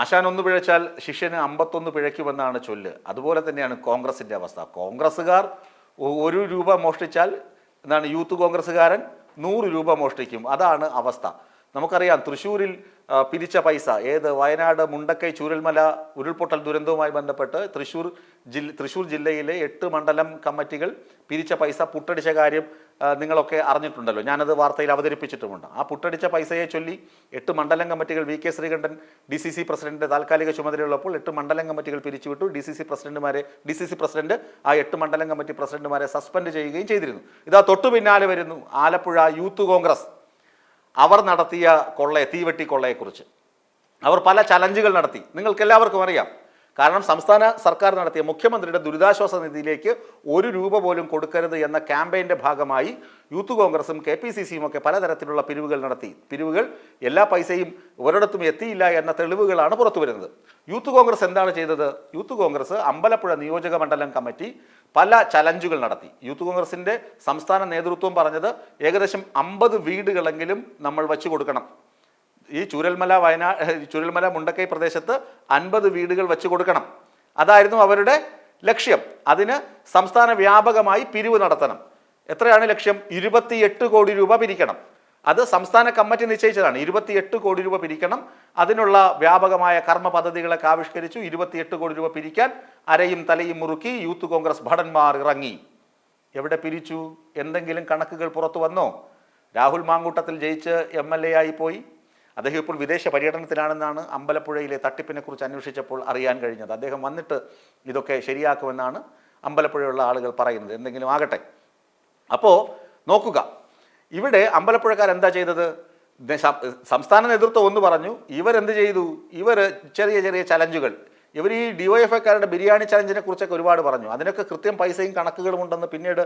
ആശാൻ ഒന്ന് പിഴച്ചാൽ ശിഷ്യന് അമ്പത്തൊന്ന് പിഴയ്ക്കുമെന്നാണ് ചൊല്ല്. അതുപോലെ തന്നെയാണ് കോൺഗ്രസിന്റെ അവസ്ഥ. കോൺഗ്രസ്സുകാർ ഒരു രൂപ മോഷ്ടിച്ചാൽ എന്താണ് യൂത്ത് കോൺഗ്രസ്സുകാരൻ നൂറ് രൂപ മോഷ്ടിക്കും. അതാണ് അവസ്ഥ. നമുക്കറിയാം തൃശ്ശൂരിൽ പിരിച്ച പൈസ. ഏത് വയനാട് മുണ്ടക്കൈ ചൂരൽമല ഉരുൾപൊട്ടൽ ദുരന്തവുമായി ബന്ധപ്പെട്ട് തൃശ്ശൂർ ജില്ല തൃശ്ശൂർ ജില്ലയിലെ എട്ട് മണ്ഡലം കമ്മിറ്റികൾ പിരിച്ച പൈസ പുട്ടടിച്ച കാര്യം നിങ്ങളൊക്കെ അറിഞ്ഞിട്ടുണ്ടല്ലോ. ഞാനത് വാർത്തയിൽ അവതരിപ്പിച്ചിട്ടുമുണ്ട്. ആ പുട്ടടിച്ച പൈസയെ ചൊല്ലി എട്ട് മണ്ഡലം കമ്മിറ്റികൾ V K Sreekandan D C C പ്രസിഡന്റിന്റെ താൽക്കാലിക ചുമതലയുള്ളപ്പോൾ എട്ട് മണ്ഡലം കമ്മിറ്റികൾ പിരിച്ചുവിട്ടു. ഡി സി സി പ്രസിഡന്റുമാരെ ഡി സി സി പ്രസിഡന്റ് ആ എട്ട് മണ്ഡലം കമ്മിറ്റി പ്രസിഡന്റുമാരെ സസ്പെൻഡ് ചെയ്യുകയും ചെയ്തിരുന്നു. ഇതാ തൊട്ടു പിന്നാലെ വരുന്നു ആലപ്പുഴ യൂത്ത് കോൺഗ്രസ്. അവർ നടത്തിയ കൊള്ളയെ തീവെട്ടി കൊള്ളയെക്കുറിച്ച്. അവർ പല ചലഞ്ചുകൾ നടത്തി. നിങ്ങൾക്ക് എല്ലാവർക്കും അറിയാം. കാരണം സംസ്ഥാന സർക്കാർ നടത്തിയ മുഖ്യമന്ത്രിയുടെ ദുരിതാശ്വാസ നിധിയിലേക്ക് ഒരു രൂപ പോലും കൊടുക്കരുത് എന്ന ക്യാമ്പയിന്റെ ഭാഗമായി യൂത്ത് കോൺഗ്രസും കെ പി സി സിയും ഒക്കെ പലതരത്തിലുള്ള പിരിവുകൾ നടത്തി. പിരിവുകൾ എല്ലാ പൈസയും ഒരിടത്തും എത്തിയില്ല എന്ന തെളിവുകളാണ് പുറത്തു വരുന്നത്. യൂത്ത് കോൺഗ്രസ് എന്താണ് ചെയ്തത്? യൂത്ത് കോൺഗ്രസ് അമ്പലപ്പുഴ നിയോജക മണ്ഡലം കമ്മിറ്റി പല ചലഞ്ചുകൾ നടത്തി. യൂത്ത് കോൺഗ്രസിന്റെ സംസ്ഥാന നേതൃത്വം പറഞ്ഞത് ഏകദേശം അമ്പത് വീടുകളെങ്കിലും നമ്മൾ വച്ചു കൊടുക്കണം. ഈ ചൂരൽമല വയനാ ചൂരൽമല മുണ്ടക്കൈ പ്രദേശത്ത് അൻപത് വീടുകൾ വെച്ച് കൊടുക്കണം. അതായിരുന്നു അവരുടെ ലക്ഷ്യം. അതിന് സംസ്ഥാന വ്യാപകമായി പിരിവ് നടത്തണം. എത്രയാണ് ലക്ഷ്യം? ഇരുപത്തിയെട്ട് കോടി രൂപ പിരിക്കണം. അത് സംസ്ഥാന കമ്മിറ്റി നിശ്ചയിച്ചതാണ്. ഇരുപത്തിയെട്ട് കോടി രൂപ പിരിക്കണം. അതിനുള്ള വ്യാപകമായ കർമ്മ പദ്ധതികളൊക്കെ ആവിഷ്കരിച്ചു. ഇരുപത്തിയെട്ട് കോടി രൂപ പിരിക്കാൻ അരയും തലയും മുറുക്കി യൂത്ത് കോൺഗ്രസ് ഭടന്മാർ ഇറങ്ങി. എവിടെ പിരിച്ചു? എന്തെങ്കിലും കണക്കുകൾ പുറത്തു വന്നോ? രാഹുൽ മാങ്കൂട്ടത്തിൽ ജയിച്ച് എം ആയി പോയി. അദ്ദേഹം ഇപ്പോൾ വിദേശ പര്യടനത്തിലാണെന്നാണ് അമ്പലപ്പുഴയിലെ തട്ടിപ്പിനെക്കുറിച്ച് അന്വേഷിച്ചപ്പോൾ അറിയാൻ കഴിഞ്ഞത്. അദ്ദേഹം വന്നിട്ട് ഇതൊക്കെ ശരിയാക്കുമെന്നാണ് അമ്പലപ്പുഴയുള്ള ആളുകൾ പറയുന്നത്. എന്തെങ്കിലും ആകട്ടെ. അപ്പോൾ നോക്കുക. ഇവിടെ അമ്പലപ്പുഴക്കാർ എന്താ ചെയ്തത്? സംസ്ഥാന നേതൃത്വം ഒന്ന് പറഞ്ഞു ഇവരെന്ത് ചെയ്തു? ഇവർ ചെറിയ ചെറിയ ചലഞ്ചുകൾ. ഇവർ ഈ ഡിവൈഎഫ്ഐക്കാരുടെ ബിരിയാണി ചലഞ്ചിനെ കുറിച്ചൊക്കെ ഒരുപാട് പറഞ്ഞു. അതിനൊക്കെ കൃത്യം പൈസയും കണക്കുകളും ഉണ്ടെന്ന് പിന്നീട്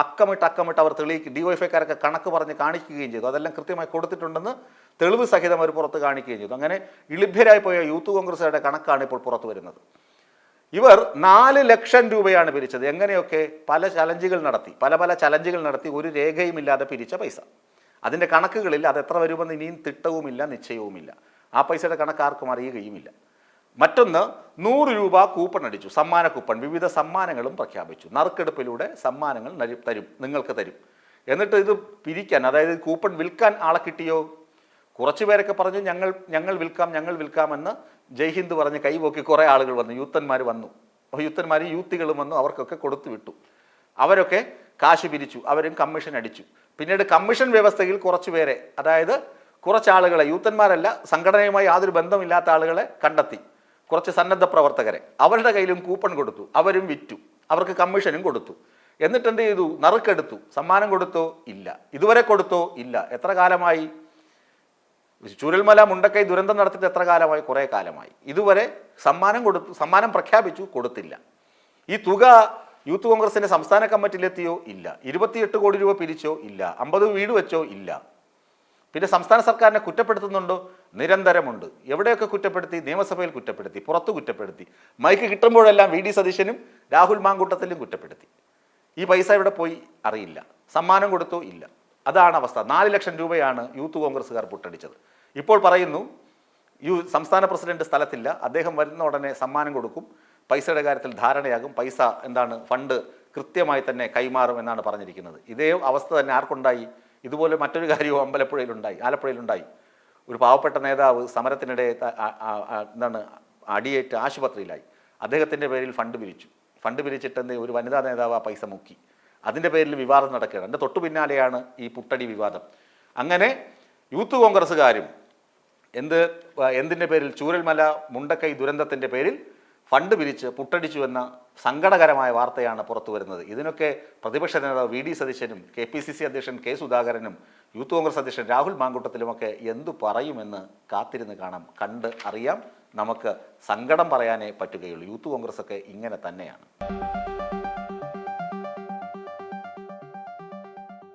അക്കമിട്ട് അക്കമിട്ട് അവർ തെളിയിക്കും ഡിവൈഎഫ്ഐക്കാരൊക്കെ കണക്ക് പറഞ്ഞ് കാണിക്കുകയും ചെയ്തു. അതെല്ലാം കൃത്യമായി കൊടുത്തിട്ടുണ്ടെന്ന് തെളിവ് സഹിതം അവർ പുറത്ത് കാണിക്കുകയും ചെയ്തു. അങ്ങനെ ഇളിഭ്യരായി പോയ യൂത്ത് കോൺഗ്രസുകാരുടെ കണക്കാണ് ഇപ്പോൾ പുറത്തു വരുന്നത്. ഇവർ നാല് ലക്ഷം രൂപയാണ് പിരിച്ചത്. എങ്ങനെയൊക്കെ പല ചലഞ്ചുകൾ നടത്തി പല പല ചലഞ്ചുകൾ നടത്തി ഒരു രേഖയും ഇല്ലാതെ പിരിച്ച പൈസ. അതിന്റെ കണക്കുകളിൽ അത് എത്ര വരുമെന്ന് ഇനിയും തിട്ടവുമില്ല നിശ്ചയവുമില്ല. ആ പൈസയുടെ കണക്ക് ആർക്കും അറിയുകയുമില്ല. മറ്റൊന്ന് നൂറ് രൂപ കൂപ്പൺ അടിച്ചു. സമ്മാന കൂപ്പൺ വിവിധ സമ്മാനങ്ങളും പ്രഖ്യാപിച്ചു. നറുക്കെടുപ്പിലൂടെ സമ്മാനങ്ങൾ തരും. നിങ്ങൾക്ക് തരും. എന്നിട്ട് ഇത് പിരിക്കാൻ അതായത് കൂപ്പൺ വിൽക്കാൻ ആളെ കിട്ടിയോ? കുറച്ച് പേരൊക്കെ പറഞ്ഞു ഞങ്ങൾ ഞങ്ങൾ വിൽക്കാം ഞങ്ങൾ വിൽക്കാമെന്ന് ജയ്ഹിന്ദ് പറഞ്ഞ് കൈപോക്കി കുറേ ആളുകൾ വന്നു. യൂത്തന്മാർ വന്നു. യൂത്തന്മാരും യൂത്തികളും വന്നു. അവർക്കൊക്കെ കൊടുത്തു വിട്ടു. അവരൊക്കെ കാശ് പിരിച്ചു. അവരും കമ്മീഷൻ അടിച്ചു. പിന്നീട് കമ്മീഷൻ വ്യവസ്ഥയിൽ കുറച്ച് പേരെ അതായത് കുറച്ച് ആളുകളെ യൂത്തന്മാരല്ല സംഘടനയുമായി യാതൊരു ബന്ധമില്ലാത്ത ആളുകളെ കണ്ടെത്തി. കുറച്ച് സന്നദ്ധ പ്രവർത്തകരെ അവരുടെ കയ്യിലും കൂപ്പൺ കൊടുത്തു അവരും വിറ്റു അവർക്ക് കമ്മീഷനും കൊടുത്തു. എന്നിട്ട് എന്ത് ചെയ്തു? നറുക്കെടുത്തു. സമ്മാനം കൊടുത്തോ? ഇല്ല. ഇതുവരെ കൊടുത്തോ? ഇല്ല. എത്ര കാലമായി? ചുരൽമല മുണ്ടക്കൈ ദുരന്തം നടത്തിയിട്ട് എത്ര കാലമായി? കുറേ കാലമായി. ഇതുവരെ സമ്മാനം കൊടുത്തു സമ്മാനം പ്രഖ്യാപിച്ചു കൊടുത്തില്ല. ഈ തുക യൂത്ത് കോൺഗ്രസിന്റെ സംസ്ഥാന കമ്മിറ്റിയിലെത്തിയോ? ഇല്ല. ഇരുപത്തിയെട്ട് കോടി രൂപ പിരിച്ചോ? ഇല്ല. അമ്പത് വീട് വെച്ചോ? ഇല്ല. പിന്നെ സംസ്ഥാന സർക്കാരിനെ കുറ്റപ്പെടുത്തുന്നുണ്ടോ? നിരന്തരമുണ്ട്. എവിടെയൊക്കെ കുറ്റപ്പെടുത്തി? നിയമസഭയിൽ കുറ്റപ്പെടുത്തി പുറത്ത് കുറ്റപ്പെടുത്തി. മൈക്ക് കിട്ടുമ്പോഴെല്ലാം വി ഡി സതീശനും രാഹുൽ മാങ്കൂട്ടത്തിലും കുറ്റപ്പെടുത്തി. ഈ പൈസ ഇവിടെ പോയി? അറിയില്ല. സമ്മാനം കൊടുത്തു? ഇല്ല. അതാണ് അവസ്ഥ. നാല് ലക്ഷം രൂപയാണ് യൂത്ത് കോൺഗ്രസ്സുകാർ പുട്ടടിച്ചത്. ഇപ്പോൾ പറയുന്നു യു സംസ്ഥാന പ്രസിഡന്റ് സ്ഥലത്തില്ല. അദ്ദേഹം വരുന്ന ഉടനെ സമ്മാനം കൊടുക്കും. പൈസയുടെ കാര്യത്തിൽ ധാരണയാകും. പൈസ എന്താണ്? ഫണ്ട് കൃത്യമായി തന്നെ കൈമാറും എന്നാണ് പറഞ്ഞിരിക്കുന്നത്. ഇതേ അവസ്ഥ തന്നെ ആർക്കുണ്ടായി? ഇതുപോലെ മറ്റൊരു കാര്യവും അമ്പലപ്പുഴയിലുണ്ടായി ആലപ്പുഴയിലുണ്ടായി. ഒരു പാവപ്പെട്ട നേതാവ് സമരത്തിനിടെ എന്താണ് അടിയേറ്റ് ആശുപത്രിയിലായി. അദ്ദേഹത്തിന്റെ പേരിൽ ഫണ്ട് പിരിച്ചു. ഫണ്ട് പിരിച്ചിട്ട് എന്ത് ഒരു വനിതാ നേതാവ് ആ പൈസ മുക്കി. അതിന്റെ പേരിൽ വിവാദം നടക്കുകയാണ്. എന്റെ തൊട്ടു പിന്നാലെയാണ് ഈ പുട്ടടി വിവാദം. അങ്ങനെ യൂത്ത് കോൺഗ്രസ്സുകാരും എന്ത് എന്തിന്റെ പേരിൽ? ചൂരൽമല മുണ്ടക്കൈ ദുരന്തത്തിന്റെ പേരിൽ ഫണ്ട് പിരിച്ച് പുട്ടടിച്ചു എന്ന സങ്കടകരമായ വാർത്തയാണ് പുറത്തു വരുന്നത്. ഇതിനൊക്കെ പ്രതിപക്ഷ നേതാവ് വി ഡി സതീശനും കെ പി സി സി അധ്യക്ഷൻ കെ സുധാകരനും യൂത്ത് കോൺഗ്രസ് അധ്യക്ഷൻ രാഹുൽ മാങ്കുട്ടത്തിലുമൊക്കെ എന്തു പറയുമെന്ന് കാത്തിരുന്ന് കാണാം. കണ്ട് അറിയാം. നമുക്ക് സങ്കടം പറയാനേ പറ്റുകയുള്ളൂ. യൂത്ത് കോൺഗ്രസ് ഒക്കെ ഇങ്ങനെ തന്നെയാണ്.